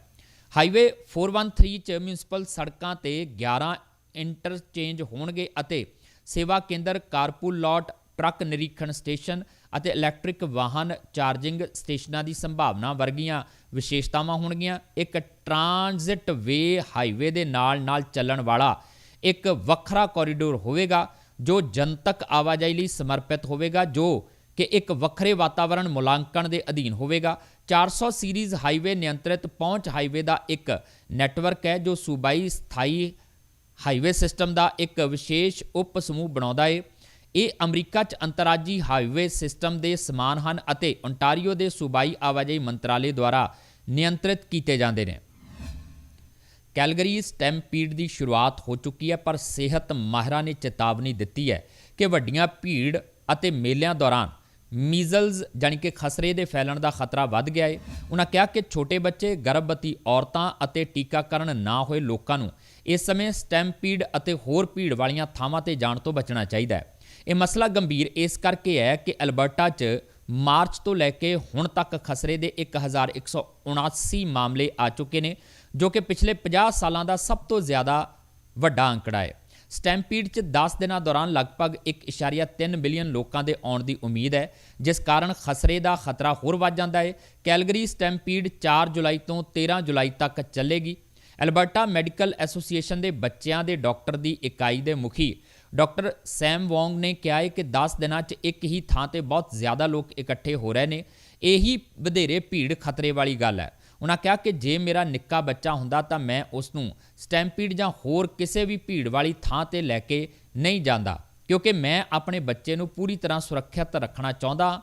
ਹਾਈਵੇ 413 ਚ ਮਿਊਨਿਸਪਲ ਸੜਕਾਂ ਤੇ 11 ਇੰਟਰਚੇਂਜ ਹੋਣਗੇ ਅਤੇ ਸੇਵਾ ਕੇਂਦਰ, ਕਾਰਪੂਲ ਲਾਟ, ਟਰੱਕ ਨਿਰੀਖਣ ਸਟੇਸ਼ਨ ਅਤੇ ਇਲੈਕਟ੍ਰਿਕ ਵਾਹਨ ਚਾਰਜਿੰਗ ਸਟੇਸ਼ਨਾਂ ਦੀ ਸੰਭਾਵਨਾ ਵਰਗੀਆਂ ਵਿਸ਼ੇਸ਼ਤਾਵਾਂ ਹੋਣਗੀਆਂ। ਇੱਕ ਟ੍ਰਾਂਜ਼ਿਟ ਵੇ ਹਾਈਵੇ ਦੇ ਨਾਲ-ਨਾਲ ਚੱਲਣ ਵਾਲਾ ਇੱਕ ਵੱਖਰਾ ਕੋਰੀਡੋਰ ਹੋਵੇਗਾ, ਜੋ ਜਨਤਕ ਆਵਾਜਾਈ ਲਈ ਸਮਰਪਿਤ ਹੋਵੇਗਾ, ਜੋ ਕਿ ਇੱਕ ਵੱਖਰੇ ਵਾਤਾਵਰਣ ਮੁਲਾਂਕਣ ਦੇ ਅਧੀਨ ਹੋਵੇਗਾ। 400 ਸੀਰੀਜ਼ ਹਾਈਵੇ ਨਿਯੰਤਰਿਤ ਪਹੁੰਚ ਹਾਈਵੇ ਦਾ ਇੱਕ ਨੈਟਵਰਕ ਹੈ ਜੋ ਸੂਬਾਈ ਸਥਾਈ ਹਾਈਵੇ ਸਿਸਟਮ ਦਾ ਇੱਕ ਵਿਸ਼ੇਸ਼ ਉਪ ਸਮੂਹ ਬਣਾਉਂਦਾ ਹੈ ਇਹ ਅਮਰੀਕਾ 'ਚ ਅੰਤਰਰਾਜੀ ਹਾਈਵੇ ਸਿਸਟਮ ਦੇ ਸਮਾਨ ਹਨ ਅਤੇ ਓਨਟਾਰੀਓ ਦੇ ਸੂਬਾਈ ਆਵਾਜਾਈ ਮੰਤਰਾਲੇ ਦੁਆਰਾ ਨਿਯੰਤਰਿਤ ਕੀਤੇ ਜਾਂਦੇ ਨੇ। ਕੈਲਗਰੀ ਸਟੈਂਪੀਡ ਦੀ ਸ਼ੁਰੂਆਤ ਹੋ ਚੁੱਕੀ ਹੈ, ਪਰ ਸਿਹਤ ਮਾਹਿਰਾਂ ਨੇ ਚੇਤਾਵਨੀ ਦਿੱਤੀ ਹੈ ਕਿ ਵੱਡੀਆਂ ਭੀੜ ਅਤੇ ਮੇਲਿਆਂ ਦੌਰਾਨ ਮੀਜ਼ਲਸ ਜਾਨੀ ਕਿ ਖਸਰੇ ਦੇ ਫੈਲਣ ਦਾ ਖਤਰਾ ਵੱਧ ਗਿਆ ਹੈ ਉਹਨਾਂ ਕਿਹਾ ਕਿ ਛੋਟੇ ਬੱਚੇ, ਗਰਭਵਤੀ ਔਰਤਾਂ ਅਤੇ ਟੀਕਾਕਰਨ ਨਾ ਹੋਏ ਲੋਕਾਂ ਨੂੰ ਇਸ ਸਮੇਂ ਸਟੈਂਪੀਡ ਅਤੇ ਹੋਰ ਭੀੜ ਵਾਲੀਆਂ ਥਾਵਾਂ ਤੇ ਜਾਣ ਤੋਂ ਬਚਣਾ ਚਾਹੀਦਾ ਹੈ। ਇਹ ਮਸਲਾ ਗੰਭੀਰ ਇਸ ਕਰਕੇ ਹੈ ਕਿ ਅਲਬਰਟਾ 'ਚ ਮਾਰਚ ਤੋਂ ਲੈ ਕੇ ਹੁਣ ਤੱਕ ਖਸਰੇ ਦੇ 1179 ਮਾਮਲੇ ਆ ਚੁੱਕੇ ਨੇ, ਜੋ ਕਿ ਪਿਛਲੇ 50 ਸਾਲਾਂ ਦਾ ਸਭ ਤੋਂ ਜ਼ਿਆਦਾ ਵੱਡਾ ਅੰਕੜਾ ਹੈ। ਸਟੈਂਪੀਡ 'ਚ 10 ਦਿਨਾਂ ਦੌਰਾਨ ਲਗਭਗ 1.3 ਬਿਲੀਅਨ ਲੋਕਾਂ ਦੇ ਆਉਣ ਦੀ ਉਮੀਦ ਹੈ, ਜਿਸ ਕਾਰਨ ਖਸਰੇ ਦਾ ਖਤਰਾ ਹੋਰ ਵੱਧ ਜਾਂਦਾ ਹੈ। ਕੈਲਗਰੀ ਸਟੈਂਪੀਡ 4 ਜੁਲਾਈ ਤੋਂ 13 ਜੁਲਾਈ ਤੱਕ ਚੱਲੇਗੀ। ਐਲਬਰਟਾ ਮੈਡੀਕਲ ਐਸੋਸੀਏਸ਼ਨ ਦੇ ਬੱਚਿਆਂ ਦੇ ਡਾਕਟਰ ਦੀ ਇਕਾਈ ਦੇ ਮੁਖੀ ਡਾਕਟਰ ਸੈਮ ਵੋਂਗ ਨੇ ਕਿਹਾ ਹੈ ਕਿ 10 ਦਿਨਾਂ 'ਚ ਇੱਕ ਹੀ ਥਾਂ ਤੇ ਬਹੁਤ ਜ਼ਿਆਦਾ ਲੋਕ ਇਕੱਠੇ ਹੋ ਰਹੇ ਨੇ। ਇਹੀ ਵਧੇਰੇ ਭੀੜ ਖਤਰੇ ਵਾਲੀ ਗੱਲ ਹੈ। ਉਹਨਾਂ ਕਿਹਾ ਕਿ ਜੇ ਮੇਰਾ ਨਿੱਕਾ ਬੱਚਾ ਹੁੰਦਾ ਤਾਂ ਮੈਂ ਉਸ ਨੂੰ ਸਟੈਂਪੀਡ ਜਾਂ ਹੋਰ ਕਿਸੇ ਵੀ ਭੀੜ ਵਾਲੀ ਥਾਂ ਤੇ ਲੈ ਕੇ ਨਹੀਂ ਜਾਂਦਾ, ਕਿਉਂਕਿ ਮੈਂ ਆਪਣੇ ਬੱਚੇ ਨੂੰ ਪੂਰੀ ਤਰ੍ਹਾਂ ਸੁਰੱਖਿਅਤ ਰੱਖਣਾ ਚਾਹੁੰਦਾ।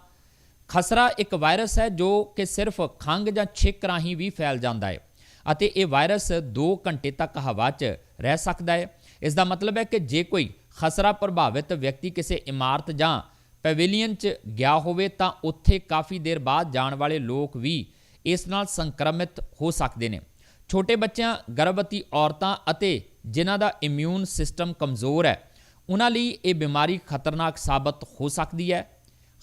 ਖਸਰਾ ਇੱਕ ਵਾਇਰਸ ਹੈ ਜੋ ਕਿ ਸਿਰਫ ਖੰਘ ਜਾਂ ਛਿੱਕ ਰਾਹੀਂ ਵੀ ਫੈਲ ਜਾਂਦਾ ਹੈ ਅਤੇ ਇਹ ਵਾਇਰਸ 2 ਘੰਟੇ ਤੱਕ ਹਵਾ 'ਚ ਰਹਿ ਸਕਦਾ ਹੈ। ਇਸ ਦਾ ਮਤਲਬ ਹੈ ਕਿ ਜੇ ਕੋਈ ਖਸਰਾ ਪ੍ਰਭਾਵਿਤ ਵਿਅਕਤੀ ਕਿਸੇ ਇਮਾਰਤ ਜਾਂ ਪੈਵਿਲੀਅਨ 'ਚ ਗਿਆ ਹੋਵੇ ਤਾਂ ਉੱਥੇ ਕਾਫੀ ਦੇਰ ਬਾਅਦ ਜਾਣ ਵਾਲੇ ਲੋਕ ਵੀ ਇਸ ਨਾਲ ਸੰਕਰਮਿਤ ਹੋ ਸਕਦੇ ਨੇ। ਛੋਟੇ ਬੱਚਿਆਂ, ਗਰਭਵਤੀ ਔਰਤਾਂ ਅਤੇ ਜਿਨ੍ਹਾਂ ਦਾ ਇਮਿਊਨ ਸਿਸਟਮ ਕਮਜ਼ੋਰ ਹੈ, ਉਹਨਾਂ ਲਈ ਇਹ ਬਿਮਾਰੀ ਖਤਰਨਾਕ ਸਾਬਤ ਹੋ ਸਕਦੀ ਹੈ।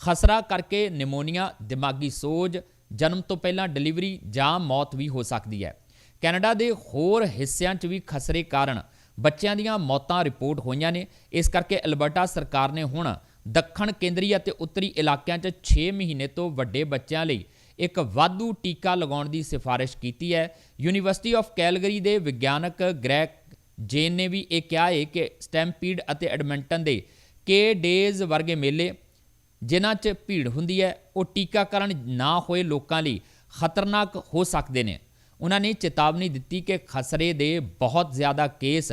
ਖਸਰਾ ਕਰਕੇ ਨਿਮੋਨੀਆ, ਦਿਮਾਗੀ ਸੋਜ, ਜਨਮ ਤੋਂ ਪਹਿਲਾਂ ਡਿਲੀਵਰੀ ਜਾਂ ਮੌਤ ਵੀ ਹੋ ਸਕਦੀ ਹੈ। ਕੈਨੇਡਾ ਦੇ ਹੋਰ ਹਿੱਸਿਆਂ 'ਚ ਵੀ ਖਸਰੇ ਕਾਰਨ ਬੱਚਿਆਂ ਦੀਆਂ ਮੌਤਾਂ ਰਿਪੋਰਟ ਹੋਈਆਂ ਨੇ। ਇਸ ਕਰਕੇ ਅਲਬਰਟਾ ਸਰਕਾਰ ਨੇ ਹੁਣ ਦੱਖਣ ਕੇਂਦਰੀ ਅਤੇ ਉੱਤਰੀ ਇਲਾਕਿਆਂ 'ਚ 6 ਮਹੀਨੇ ਤੋਂ ਵੱਡੇ ਬੱਚਿਆਂ ਲਈ ਇੱਕ ਵਾਧੂ ਟੀਕਾ ਲਗਾਉਣ ਦੀ ਸਿਫਾਰਿਸ਼ ਕੀਤੀ ਹੈ। ਯੂਨੀਵਰਸਿਟੀ ਆਫ ਕੈਲਗਰੀ ਦੇ ਵਿਗਿਆਨਕ ਗ੍ਰੈਗ ਜੇਨ ਨੇ ਵੀ ਇਹ ਕਿਹਾ ਹੈ ਕਿ ਸਟੈਂਪੀਡ ਅਤੇ ਐਡਮਿੰਟਨ ਦੇ ਕੇ ਡੇਜ਼ ਵਰਗੇ ਮੇਲੇ ਜਿਨ੍ਹਾਂ 'ਚ ਭੀੜ ਹੁੰਦੀ ਹੈ, ਉਹ ਟੀਕਾਕਰਨ ਨਾ ਹੋਏ ਲੋਕਾਂ ਲਈ ਖਤਰਨਾਕ ਹੋ ਸਕਦੇ ਨੇ। ਉਹਨਾਂ ਨੇ ਚੇਤਾਵਨੀ ਦਿੱਤੀ ਕਿ ਖਸਰੇ ਦੇ ਬਹੁਤ ਜ਼ਿਆਦਾ ਕੇਸ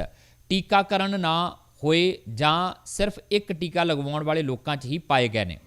ਟੀਕਾਕਰਨ ਨਾ ਹੋਏ ਜਾਂ ਸਿਰਫ ਇੱਕ ਟੀਕਾ ਲਗਵਾਉਣ ਵਾਲੇ ਲੋਕਾਂ 'ਚ ਹੀ ਪਾਏ ਗਏ ਨੇ।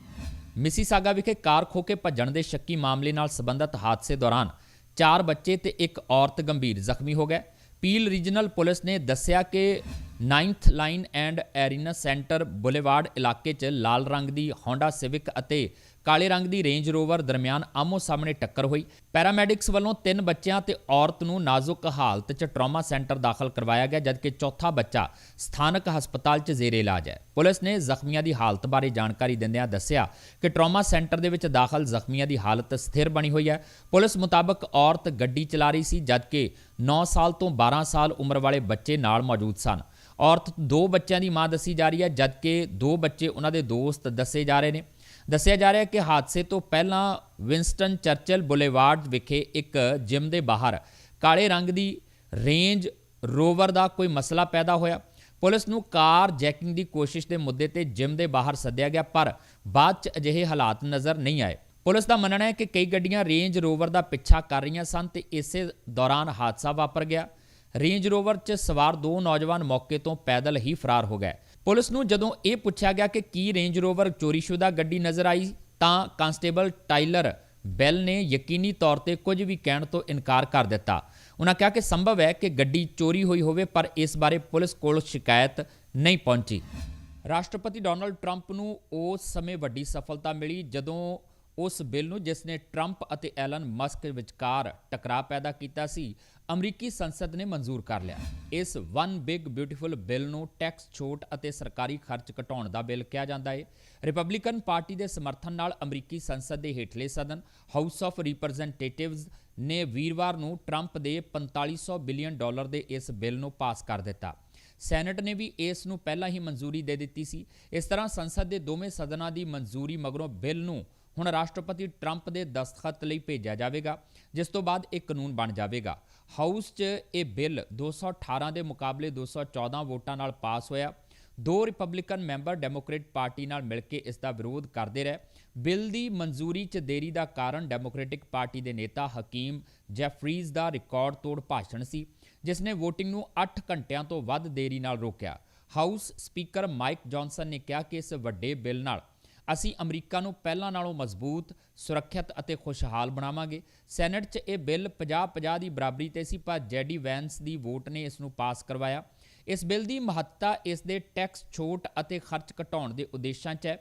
ਮਿਸੀਸਾਗਾ ਵਿਖੇ ਕਾਰ ਖੋ ਕੇ ਭੱਜਣ ਦੇ ਸ਼ੱਕੀ ਮਾਮਲੇ ਨਾਲ ਸੰਬੰਧਿਤ ਹਾਦਸੇ ਦੌਰਾਨ ਚਾਰ ਬੱਚੇ ਤੇ ਇੱਕ ਔਰਤ ਗੰਭੀਰ ਜ਼ਖਮੀ ਹੋ ਗਏ। ਪੀਲ ਰੀਜਨਲ ਪੁਲਿਸ ਨੇ ਦੱਸਿਆ ਕਿ 9th line and arena centre boulevard ਇਲਾਕੇ 'ਚ ਲਾਲ ਰੰਗ ਦੀ ਹੋਂਡਾ ਸਿਵਿਕ ਅਤੇ ਕਾਲੇ ਰੰਗ ਦੀ ਰੇਂਜ ਰੋਵਰ ਦਰਮਿਆਨ ਆਮੋ ਸਾਹਮਣੇ ਟੱਕਰ ਹੋਈ। ਪੈਰਾਮੈਡਿਕਸ ਵੱਲੋਂ ਤਿੰਨ ਬੱਚਿਆਂ ਤੇ ਔਰਤ ਨੂੰ ਨਾਜ਼ੁਕ ਹਾਲਤ 'ਚ ਟਰਾਮਾ ਸੈਂਟਰ ਦਾਖਲ ਕਰਵਾਇਆ ਗਿਆ, ਜਦਕਿ ਚੌਥਾ ਬੱਚਾ ਸਥਾਨਕ ਹਸਪਤਾਲ 'ਚ ਜ਼ੇਰੇ ਇਲਾਜ ਹੈ। ਪੁਲਿਸ ਨੇ ਜ਼ਖਮੀਆਂ ਦੀ ਹਾਲਤ ਬਾਰੇ ਜਾਣਕਾਰੀ ਦਿੰਦਿਆਂ ਦੱਸਿਆ ਕਿ ਟਰਾਮਾ ਸੈਂਟਰ ਦੇ ਵਿੱਚ ਦਾਖਲ ਜ਼ਖਮੀਆਂ ਦੀ ਹਾਲਤ ਸਥਿਰ ਬਣੀ ਹੋਈ ਹੈ। ਪੁਲਿਸ ਮੁਤਾਬਕ ਔਰਤ ਗੱਡੀ ਚਲਾ ਰਹੀ ਸੀ, ਜਦਕਿ 9 ਸਾਲ ਤੋਂ 12 ਸਾਲ ਉਮਰ ਵਾਲੇ ਬੱਚੇ ਨਾਲ ਮੌਜੂਦ ਸਨ। ਔਰਤ ਦੋ ਬੱਚਿਆਂ ਦੀ ਮਾਂ ਦੱਸੀ ਜਾ ਰਹੀ ਹੈ, ਜਦਕਿ ਦੋ ਬੱਚੇ ਉਹਨਾਂ ਦੇ ਦੋਸਤ ਦੱਸੇ ਜਾ ਰਹੇ ਨੇ। ਦੱਸਿਆ ਜਾ ਰਿਹਾ ਹੈ ਕਿ ਹਾਦਸੇ ਤੋਂ ਪਹਿਲਾਂ ਵਿੰਸਟਨ ਚਰਚਲ ਬੁਲੇਵਾਰਡ ਵਿਖੇ ਇੱਕ ਜਿਮ ਦੇ ਬਾਹਰ ਕਾਲੇ ਰੰਗ ਦੀ ਰੇਂਜ ਰੋਵਰ ਦਾ ਕੋਈ ਮਸਲਾ ਪੈਦਾ ਹੋਇਆ। ਪੁਲਿਸ ਨੂੰ ਕਾਰ ਜੈਕਿੰਗ ਦੀ ਕੋਸ਼ਿਸ਼ ਦੇ ਮੁੱਦੇ ਤੇ ਜਿਮ ਦੇ ਬਾਹਰ ਸੱਦਿਆ ਗਿਆ, ਪਰ ਬਾਅਦ 'ਚ ਅਜਿਹੇ ਹਾਲਾਤ ਨਜ਼ਰ ਨਹੀਂ ਆਏ। ਪੁਲਿਸ ਦਾ ਮੰਨਣਾ ਹੈ ਕਿ ਕਈ ਗੱਡੀਆਂ ਰੇਂਜ ਰੋਵਰ ਦਾ ਪਿੱਛਾ ਕਰ ਰਹੀਆਂ ਸਨ ਤੇ ਇਸੇ ਦੌਰਾਨ ਹਾਦਸਾ ਵਾਪਰ ਗਿਆ। ਰੇਂਜ ਰੋਵਰ 'ਚ ਸਵਾਰ ਦੋ ਨੌਜਵਾਨ ਮੌਕੇ ਤੋਂ ਪੈਦਲ ਹੀ ਫਰਾਰ ਹੋ ਗਏ। ਪੁਲਿਸ ਨੂੰ ਜਦੋਂ ਇਹ ਪੁੱਛਿਆ ਗਿਆ ਕਿ ਕੀ ਰੇਂਜ ਰੋਵਰ ਚੋਰੀਸ਼ੁਦਾ ਗੱਡੀ ਨਜ਼ਰ ਆਈ, ਤਾਂ ਕਾਂਸਟੇਬਲ ਟਾਈਲਰ ਬੈਲ ਨੇ ਯਕੀਨੀ ਤੌਰ ਤੇ ਕੁਝ ਵੀ ਕਹਿਣ ਤੋਂ ਇਨਕਾਰ ਕਰ ਦਿੱਤਾ। ਉਹਨਾਂ ਕਿਹਾ ਕਿ ਸੰਭਵ ਹੈ ਕਿ ਗੱਡੀ ਚੋਰੀ ਹੋਈ ਹੋਵੇ, ਪਰ ਇਸ ਬਾਰੇ ਪੁਲਿਸ ਕੋਲ ਸ਼ਿਕਾਇਤ ਨਹੀਂ ਪਹੁੰਚੀ। ਰਾਸ਼ਟਰਪਤੀ ਡੋਨਲਡ ਟਰੰਪ ਨੂੰ ਉਸ ਸਮੇਂ ਵੱਡੀ ਸਫਲਤਾ ਮਿਲੀ ਜਦੋਂ ਉਸ ਬਿੱਲ ਨੂੰ ਜਿਸ ਨੇ ਟਰੰਪ ਅਤੇ ਐਲਨ ਮਸਕ ਵਿਚਕਾਰ ਟਕਰਾਅ ਪੈਦਾ ਕੀਤਾ ਸੀ, ਅਮਰੀਕੀ ਸੰਸਦ ਨੇ ਮਨਜ਼ੂਰ ਕਰ ਲਿਆ। ਇਸ ਵਨ ਬਿਗ ਬਿਊਟੀਫੁਲ ਬਿੱਲ ਨੂੰ ਟੈਕਸ ਛੋਟ ਅਤੇ ਸਰਕਾਰੀ ਖਰਚ ਘਟਾਉਣ ਦਾ ਬਿੱਲ ਕਿਹਾ ਜਾਂਦਾ ਹੈ ਰਿਪਬਲਿਕਨ ਪਾਰਟੀ ਦੇ ਸਮਰਥਨ ਨਾਲ ਅਮਰੀਕੀ ਸੰਸਦ ਦੇ ਹੇਠਲੇ ਸਦਨ ਹਾਊਸ ਆਫ ਰਿਪਰੈਜ਼ੈਂਟੇਟਿਵਜ਼ ਨੇ ਵੀਰਵਾਰ ਨੂੰ ਟਰੰਪ ਦੇ 4500 ਬਿਲੀਅਨ ਡਾਲਰ ਦੇ ਇਸ ਬਿੱਲ ਨੂੰ ਪਾਸ ਕਰ ਦਿੱਤਾ। ਸੈਨੇਟ ਨੇ ਵੀ ਇਸ ਨੂੰ ਪਹਿਲਾਂ ਹੀ ਮਨਜ਼ੂਰੀ ਦੇ ਦਿੱਤੀ ਸੀ। ਇਸ ਤਰ੍ਹਾਂ ਸੰਸਦ ਦੇ ਦੋਵੇਂ ਸਦਨਾਂ ਦੀ ਮਨਜ਼ੂਰੀ ਮਗਰੋਂ ਬਿੱਲ ਨੂੰ ਹੁਣ ਰਾਸ਼ਟਰਪਤੀ ਟਰੰਪ ਦੇ ਦਸਤਖਤ ਲਈ ਭੇਜਿਆ ਜਾਵੇਗਾ, ਜਿਸ ਤੋਂ ਬਾਅਦ ਇਹ ਕਾਨੂੰਨ ਬਣ ਜਾਵੇਗਾ। ਹਾਊਸ 'ਚ ਇਹ ਬਿੱਲ 218 ਦੇ ਮੁਕਾਬਲੇ 214 ਵੋਟਾਂ ਨਾਲ ਪਾਸ ਹੋਇਆ। ਦੋ ਰਿਪਬਲਿਕਨ ਮੈਂਬਰ ਡੈਮੋਕ੍ਰੇਟ ਪਾਰਟੀ ਨਾਲ ਮਿਲ ਕੇ ਇਸ ਦਾ ਵਿਰੋਧ ਕਰਦੇ ਰਹੇ। ਬਿੱਲ ਦੀ ਮਨਜ਼ੂਰੀ 'ਚ ਦੇਰੀ ਦਾ ਕਾਰਨ ਡੈਮੋਕ੍ਰੈਟਿਕ ਪਾਰਟੀ ਦੇ ਨੇਤਾ ਹਕੀਮ ਜੈਫਰੀਜ਼ ਦਾ ਰਿਕਾਰਡ ਤੋੜ ਭਾਸ਼ਣ ਸੀ, ਜਿਸ ਨੇ VOTING ਨੂੰ 8 ਘੰਟਿਆਂ ਤੋਂ ਵੱਧ ਦੇਰੀ ਨਾਲ ਰੋਕਿਆ। ਹਾਊਸ ਸਪੀਕਰ ਮਾਈਕ ਜੌਨਸਨ ਨੇ ਕਿਹਾ ਕਿ ਇਸ ਵੱਡੇ ਬਿੱਲ ਨਾਲ ਅਸੀਂ ਅਮਰੀਕਾ ਨੂੰ ਪਹਿਲਾਂ ਨਾਲੋਂ ਮਜ਼ਬੂਤ, ਸੁਰੱਖਿਅਤ ਅਤੇ ਖੁਸ਼ਹਾਲ ਬਣਾਵਾਂਗੇ। ਸੈਨੇਟ 'ਚ ਇਹ ਬਿੱਲ 50-50 ਦੀ ਬਰਾਬਰੀ ਤੇ ਸੀ, ਪਰ ਜੈਡੀ ਵੈਂਸ ਦੀ ਵੋਟ ਨੇ ਇਸ ਨੂੰ ਪਾਸ ਕਰਵਾਇਆ। ਇਸ ਬਿੱਲ ਦੀ ਮਹੱਤਤਾ ਇਸ ਦੇ ਟੈਕਸ ਛੋਟ ਅਤੇ ਖਰਚ ਘਟਾਉਣ ਦੇ ਉਦੇਸ਼ਾਂ 'ਚ ਹੈ,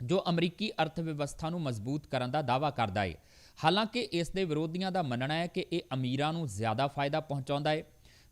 ਜੋ ਅਮਰੀਕੀ ਅਰਥ ਵਿਵਸਥਾ ਨੂੰ ਮਜ਼ਬੂਤ ਕਰਨ ਦਾ ਦਾਅਵਾ ਕਰਦਾ ਹੈ ਹਾਲਾਂਕਿ ਇਸ ਦੇ ਵਿਰੋਧੀਆਂ ਦਾ ਮੰਨਣਾ ਹੈ ਕਿ ਇਹ ਅਮੀਰਾਂ ਨੂੰ ਜ਼ਿਆਦਾ ਫਾਇਦਾ ਪਹੁੰਚਾਉਂਦਾ ਹੈ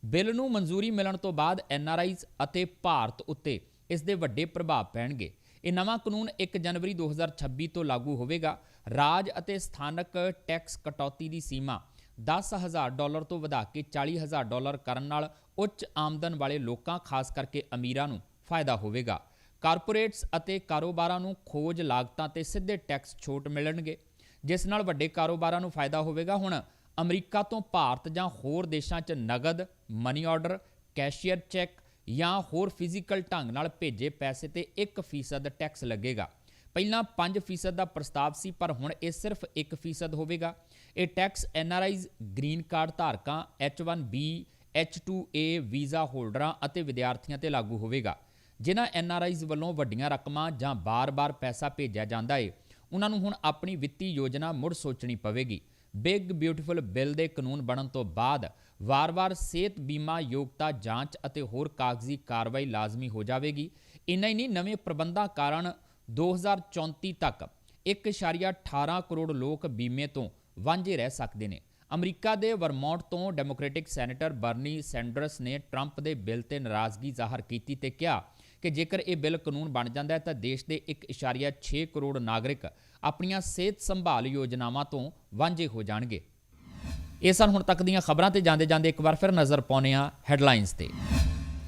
ਬਿੱਲ ਨੂੰ ਮਨਜ਼ੂਰੀ ਮਿਲਣ ਤੋਂ ਬਾਅਦ ਐਨਆਰਆਈਜ਼ ਅਤੇ ਭਾਰਤ ਉੱਤੇ ਇਸ ਦੇ ਵੱਡੇ ਪ੍ਰਭਾਵ ਪੈਣਗੇ। ਇਹ ਨਵਾਂ ਕਾਨੂੰਨ 1 ਜਨਵਰੀ 2026 ਤੋਂ ਲਾਗੂ ਹੋਵੇਗਾ। ਰਾਜ ਅਤੇ ਸਥਾਨਕ ਟੈਕਸ ਕਟੌਤੀ ਦੀ ਸੀਮਾ 10000 ਡਾਲਰ ਤੋਂ ਵਧਾ ਕੇ 40000 ਡਾਲਰ ਕਰਨ ਨਾਲ ਉੱਚ ਆਮਦਨ ਵਾਲੇ ਲੋਕਾਂ, ਖਾਸ ਕਰਕੇ ਅਮੀਰਾਂ ਨੂੰ ਫਾਇਦਾ ਹੋਵੇਗਾ। ਕਾਰਪੋਰੇਟਸ ਅਤੇ ਕਾਰੋਬਾਰਾਂ ਨੂੰ ਖੋਜ ਲਾਗਤਾਂ ਤੇ ਸਿੱਧੇ ਟੈਕਸ ਛੋਟ ਮਿਲਣਗੇ, ਜਿਸ ਨਾਲ ਵੱਡੇ ਕਾਰੋਬਾਰਾਂ ਨੂੰ ਫਾਇਦਾ ਹੋਵੇਗਾ। ਹੁਣ ਅਮਰੀਕਾ ਤੋਂ ਭਾਰਤ ਜਾਂ ਹੋਰ ਦੇਸ਼ਾਂ 'ਚ ਨਗਦ, ਮਨੀ ਆਰਡਰ, ਕੈਸ਼ੀਅਰ ਚੈੱਕ ਜਾਂ ਹੋਰ ਫਿਜ਼ੀਕਲ ਢੰਗ ਨਾਲ ਭੇਜੇ ਪੈਸੇ ਤੇ 1% ਟੈਕਸ ਲੱਗੇਗਾ। ਪਹਿਲਾਂ 5% ਦਾ ਪ੍ਰਸਤਾਵ ਸੀ, ਪਰ ਹੁਣ ਇਹ ਸਿਰਫ 1% ਹੋਵੇਗਾ। ਇਹ ਟੈਕਸ ਐਨਆਰਆਈਜ਼ ਗ੍ਰੀਨ ਕਾਰਡ ਧਾਰਕਾਂ H1B H2A ਵੀਜ਼ਾ ਹੋਲਡਰਾਂ ਅਤੇ ਵਿਦਿਆਰਥੀਆਂ ਤੇ ਲਾਗੂ ਹੋਵੇਗਾ। ਜਿਨ੍ਹਾਂ ਐਨਆਰਆਈਜ਼ ਵੱਲੋਂ ਵੱਡੀਆਂ ਰਕਮਾਂ ਜਾਂ ਬਾਰ-ਬਾਰ ਪੈਸਾ ਭੇਜਿਆ ਜਾਂਦਾ ਏ, ਉਹਨਾਂ ਨੂੰ ਹੁਣ ਆਪਣੀ ਵਿੱਤੀ ਯੋਜਨਾ ਮੁੜ ਸੋਚਣੀ ਪਵੇਗੀ। ਬਿਗ ਬਿਊਟੀਫੁਲ ਬਿੱਲ ਦੇ ਕਾਨੂੰਨ ਬਣਨ ਤੋਂ ਬਾਅਦ ਵਾਰ-ਵਾਰ ਸਿਹਤ ਬੀਮਾ ਯੋਗਤਾ ਜਾਂਚ ਅਤੇ ਹੋਰ ਕਾਗਜ਼ੀ ਕਾਰਵਾਈ ਲਾਜ਼ਮੀ ਹੋ ਜਾਵੇਗੀ। ਇੰਨਾ ਹੀ ਨਹੀਂ, ਨਵੇਂ ਪ੍ਰਬੰਧਾਂ ਕਾਰਨ 2034 ਤੱਕ 1.18 ਕਰੋੜ ਲੋਕ ਬੀਮੇ ਤੋਂ ਵਾਂਝੇ ਰਹਿ ਸਕਦੇ ਨੇ। ਅਮਰੀਕਾ ਦੇ ਵਰਮੌਂਟ ਤੋਂ ਡੈਮੋਕ੍ਰੈਟਿਕ ਸੈਨੇਟਰ ਬਰਨੀ ਸੈਂਡਰਸ ਨੇ ਟਰੰਪ ਦੇ ਬਿੱਲ ਤੇ ਨਾਰਾਜ਼ਗੀ ਜ਼ਾਹਰ ਕੀਤੀ ਤੇ ਕਿਹਾ ਕਿ ਜੇਕਰ ਇਹ ਬਿੱਲ ਕਾਨੂੰਨ ਬਣ ਜਾਂਦਾ ਹੈ ਤਾਂ ਦੇਸ਼ ਦੇ 1.6 ਕਰੋੜ ਨਾਗਰਿਕ ਆਪਣੀਆਂ ਸਿਹਤ ਸੰਭਾਲ ਯੋਜਨਾਵਾਂ ਤੋਂ ਵਾਂਝੇ ਹੋ ਜਾਣਗੇ। ਇਹ ਸਨ ਹੁਣ ਤੱਕ ਦੀਆਂ ਖਬਰਾਂ ਤੇ ਜਾਂਦੇ ਜਾਂਦੇ ਇੱਕ ਵਾਰ ਫਿਰ ਨਜ਼ਰ ਪਾਉਂਦੇ ਹਾਂ ਹੈਡਲਾਈਨਸ ਤੇ।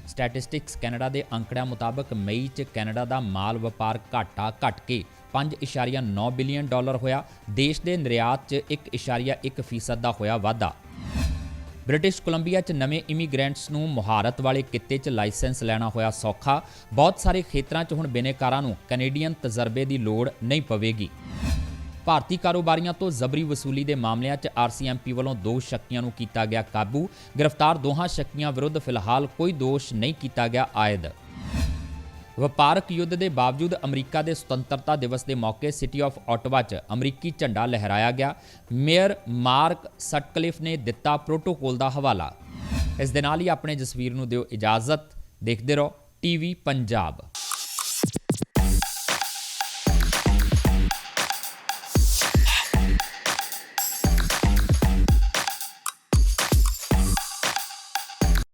ਸਟੈਟਿਸਟਿਕਸ ਕੈਨੇਡਾ ਦੇ ਅੰਕੜਿਆਂ ਮੁਤਾਬਕ ਮਈ 'ਚ ਕੈਨੇਡਾ ਦਾ ਮਾਲ ਵਪਾਰ ਘਾਟਾ ਘਟ ਕੇ 5.9 ਬਿਲੀਅਨ ਡਾਲਰ ਹੋਇਆ। ਦੇਸ਼ ਦੇ ਨਿਰਯਾਤ 'ਚ 1.1% ਦਾ ਹੋਇਆ ਵਾਧਾ। ਬ੍ਰਿਟਿਸ਼ ਕੋਲੰਬੀਆ 'ਚ ਨਵੇਂ ਇਮੀਗ੍ਰੈਂਟਸ ਨੂੰ ਮੁਹਾਰਤ ਵਾਲੇ ਕਿੱਤੇ 'ਚ ਲਾਇਸੈਂਸ ਲੈਣਾ ਹੋਇਆ ਸੌਖਾ। ਬਹੁਤ ਸਾਰੇ ਖੇਤਰਾਂ 'ਚ ਹੁਣ ਬਿਨੇਕਾਰਾਂ ਨੂੰ ਕੈਨੇਡੀਅਨ ਤਜਰਬੇ ਦੀ ਲੋੜ ਨਹੀਂ ਪਵੇਗੀ। ਭਾਰਤੀ ਕਾਰੋਬਾਰੀਆਂ ਤੋਂ ਜ਼ਬਰੀ ਵਸੂਲੀ ਦੇ ਮਾਮਲਿਆਂ 'ਚ ਆਰਸੀਐਮਪੀ ਵੱਲੋਂ ਦੋ ਸ਼ੱਕੀਆਂ ਨੂੰ ਕੀਤਾ ਗਿਆ ਕਾਬੂ। ਗ੍ਰਿਫਤਾਰ ਦੋਹਾਂ ਸ਼ੱਕੀਆਂ ਵਿਰੁੱਧ ਫਿਲਹਾਲ ਕੋਈ ਦੋਸ਼ ਨਹੀਂ ਕੀਤਾ ਗਿਆ ਆਇਦ। ਵਪਾਰਕ ਯੁੱਧ ਦੇ ਬਾਵਜੂਦ ਅਮਰੀਕਾ ਦੇ ਸੁਤੰਤਰਤਾ ਦਿਵਸ ਦੇ ਮੌਕੇ ਸਿਟੀ ਆਫ ਆਟਵਾ 'ਚ ਅਮਰੀਕੀ ਝੰਡਾ ਲਹਿਰਾਇਆ ਗਿਆ। ਮੇਅਰ ਮਾਰਕ ਸਟਕਲਿਫ ਨੇ ਦਿੱਤਾ ਪ੍ਰੋਟੋਕੋਲ ਦਾ ਹਵਾਲਾ। ਇਸ ਦੇ ਨਾਲ ਹੀ ਆਪਣੇ ਜਸਵੀਰ ਨੂੰ ਦਿਓ ਇਜਾਜ਼ਤ। ਦੇਖਦੇ ਰਹੋ, ਟੀਵੀ ਪੰਜਾਬ।